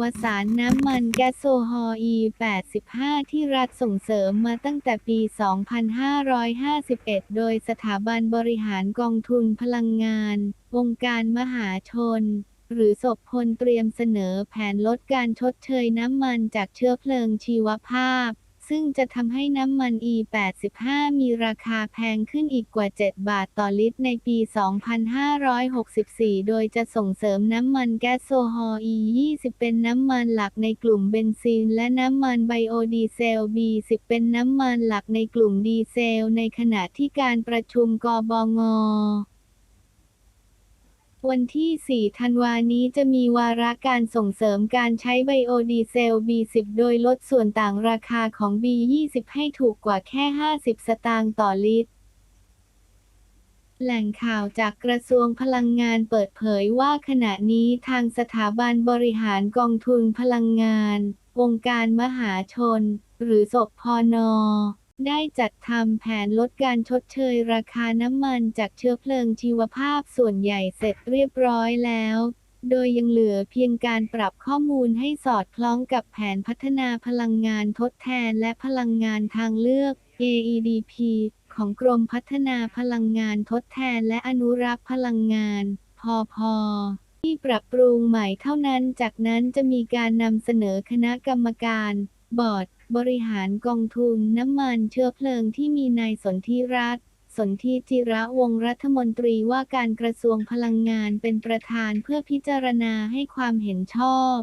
วสานน้ำมันแก๊สโซฮอล์ E85 ที่รัฐส่งเสริมมาตั้งแต่ปี 2551 โดยสถาบันบริหารกองทุนพลังงาน องค์การมหาชน หรือศพพลเตรียมเสนอแผนลดการชดเชยน้ำมันจากเชื้อเพลิงชีวภาพ ซึ่งจะทำให้น้ำมัน E85 มีราคาแพงขึ้นอีกกว่า 7 บาทต่อลิตรในปี 2564 โดยจะส่งเสริมน้ำมันแก๊สโซฮอล์ E20 เป็นน้ำมันหลักในกลุ่มเบนซิน และน้ำมันไบโอดีเซล B10 เป็นน้ำมันหลักในกลุ่มดีเซล ในขณะที่การประชุมกบง วันที่ 4 ธันวานี้จะมีวาระการส่งเสริมการใช้ไบโอดีเซล B10 โดยลดส่วนต่างราคาของ B20 ให้ถูกกว่าแค่ 50 สตางค์ต่อลิตร แหล่งข่าวจากกระทรวงพลังงานเปิดเผยว่าขณะนี้ทางสถาบันบริหารกองทุนพลังงาน องค์การมหาชน หรือสพน ได้จัดทำแผนลดการชดเชยราคาน้ำมันจากเชื้อเพลิงชีวภาพส่วนใหญ่เสร็จเรียบร้อยแล้ว โดยยังเหลือเพียงการปรับข้อมูลให้สอดคล้องกับแผนพัฒนาพลังงานทดแทนและพลังงานทางเลือก AEDP ของกรมพัฒนาพลังงานทดแทนและอนุรักษ์พลังงานพอพอที่ปรับปรุงใหม่เท่านั้น จากนั้นจะมีการนำเสนอคณะกรรมการ บอร์ด บริหารกองทุนน้ำมันเชื้อเพลิงที่มีนายสนธิรัตน์สนธิจิระวงรัฐมนตรีว่าการกระทรวงพลังงานเป็นประธานเพื่อพิจารณาให้ความเห็นชอบ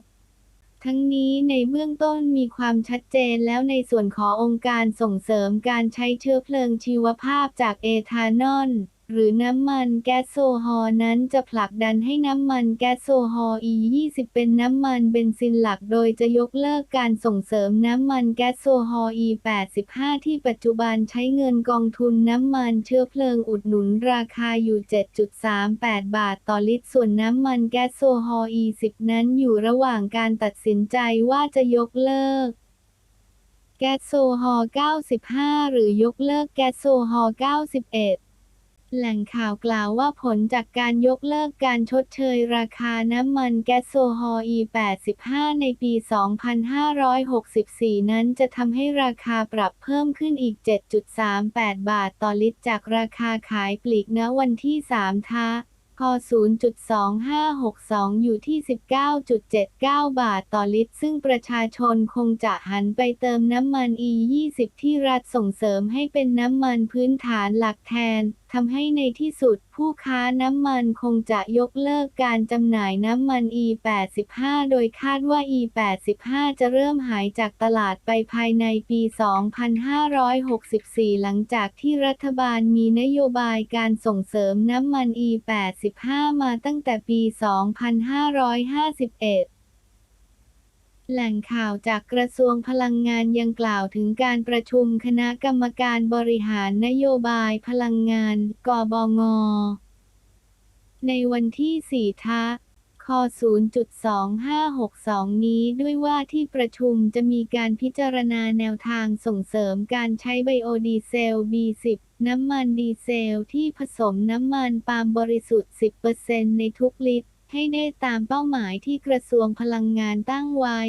ทั้งนี้ในเบื้องต้นมีความชัดเจนแล้วในส่วนขององค์การส่งเสริมการใช้เชื้อเพลิงชีวภาพจากเอทานอล หรือน้ำมันแก๊สโซฮอล์นั้นจะผลักดันให้น้ำมันแก๊สโซฮอล์ E20 เป็นน้ำมันเบนซินหลักโดยจะยกเลิกการส่งเสริมน้ำมันแก๊สโซฮอล์ E85 ที่ปัจจุบันใช้เงินกองทุนน้ำมันเชื้อเพลิงอุดหนุนราคาอยู่ 7.38 บาทต่อลิตร ส่วนน้ำมันแก๊สโซฮอล์ E10 นั้นอยู่ระหว่างการตัดสินใจว่าจะยกเลิกแก๊สโซฮอล์95 หรือยกเลิกแก๊สโซฮอล์91 แหล่งข่าวกล่าวว่าผลจากการยกเลิกการชดเชยราคาน้ำมันแก๊สโซฮอล์ E85 ในปี 2564 นั้นจะทำให้ราคาปรับเพิ่มขึ้นอีก 7.38 บาทต่อลิตรจากราคาขายปลีกณวันที่ 3 ทะพ0.2562 อยู่ที่ 19.79 บาทต่อลิตร ซึ่งประชาชนคงจะหันไปเติมน้ำมัน E20 ที่รัฐส่งเสริมให้เป็นน้ำมันพื้นฐานหลักแทนทำให้ในที่สุดผู้ค้าน้ำมันคงจะยกเลิกการจำหน่ายน้ำมัน E85 โดยคาดว่า E85 จะเริ่มหายจากตลาดไปภายในปี 2564 หลังจากที่รัฐบาลมีนโยบายการส่งเสริมน้ำมัน E85 มาตั้งแต่ปี 2551 แหล่งข่าวจากกระทรวงพลังงานยังกล่าวถึงการประชุมคณะกรรมการบริหารนโยบายพลังงาน กบง ในวันที่ 4 ทะค0.2562 นี้ด้วยว่าที่ประชุมจะมีการพิจารณาแนวทางส่งเสริมการใช้ไบโอดีเซล B10 น้ำมันดีเซลที่ผสมน้ำมันปาล์มบริสุทธิ์ 10%ในทุกลิตร ให้ได้ตามเป้าหมายที่กระทรวงพลังงานตั้งไว้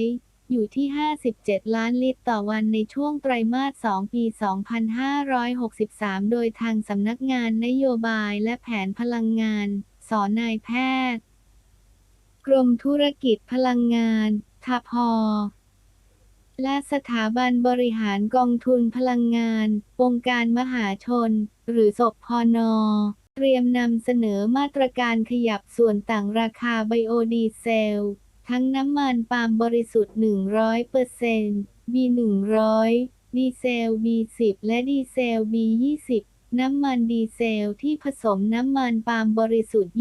อยู่ที่ 57 ล้านลิตรต่อวันในช่วงไตรมาส 2 ปี 2563 โดยทางสำนักงานนโยบายและแผนพลังงาน สอนนายแพทย์ กรมธุรกิจพลังงานทพและสถาบันบริหารกองทุนพลังงาน องค์การมหาชน หรือสพน เตรียมนำเสนอมาตรการขยับส่วนต่างราคาไบโอดีเซล ทั้งน้ำมันปาล์มบริสุทธิ์ 100% B100 ดีเซล B10 และดีเซล B20 น้ำมันดีเซลที่ผสมน้ำมันปาล์มบริสุทธิ์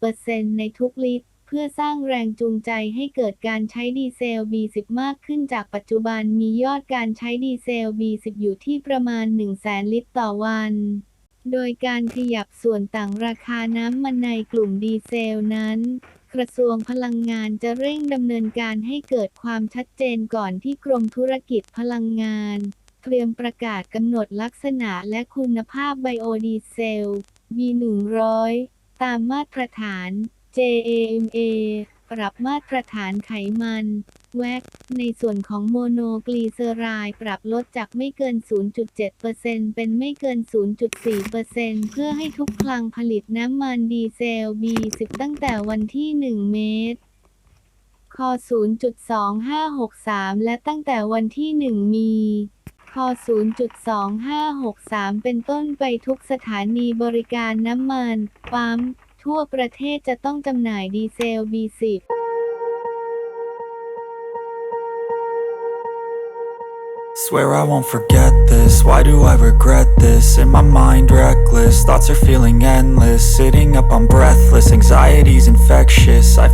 20%ในทุกลิตร เพื่อสร้างแรงจูงใจให้เกิดการใช้ดีเซล B10 มากขึ้นจากปัจจุบันมียอดการใช้ดีเซล B10 อยู่ที่ประมาณ 100,000 ลิตรต่อวัน โดยการขยับส่วนต่างราคาน้ำมันในกลุ่มดีเซลนั้น กระทรวงพลังงานจะเร่งดำเนินการให้เกิดความชัดเจนก่อนที่กรมธุรกิจพลังงาน เตรียมประกาศกำหนดลักษณะและคุณภาพไบโอดีเซล B100 ตามมาตรฐาน JAMA ปรับมาตรฐานไขมัน แวกในส่วนของโมโนกลีเซอไรด์ปรับลดจากไม่เกิน 0.7%เป็นไม่เกิน 0.4%เพื่อให้ทุกคลังผลิตน้ำมันดีเซล B10 ตั้งแต่วันที่ 1 เมษค0.2563 และตั้งแต่วันที่ 1 มีค0.2563 เป็นต้นไปทุกสถานีบริการน้ำมัน ปั๊ม ทั่วประเทศจะต้องจำหน่ายดีเซล B10 Swear I won't forget this, why do I regret this? In my mind reckless, thoughts are feeling endless Sitting up, I'm breathless, anxiety's infectious I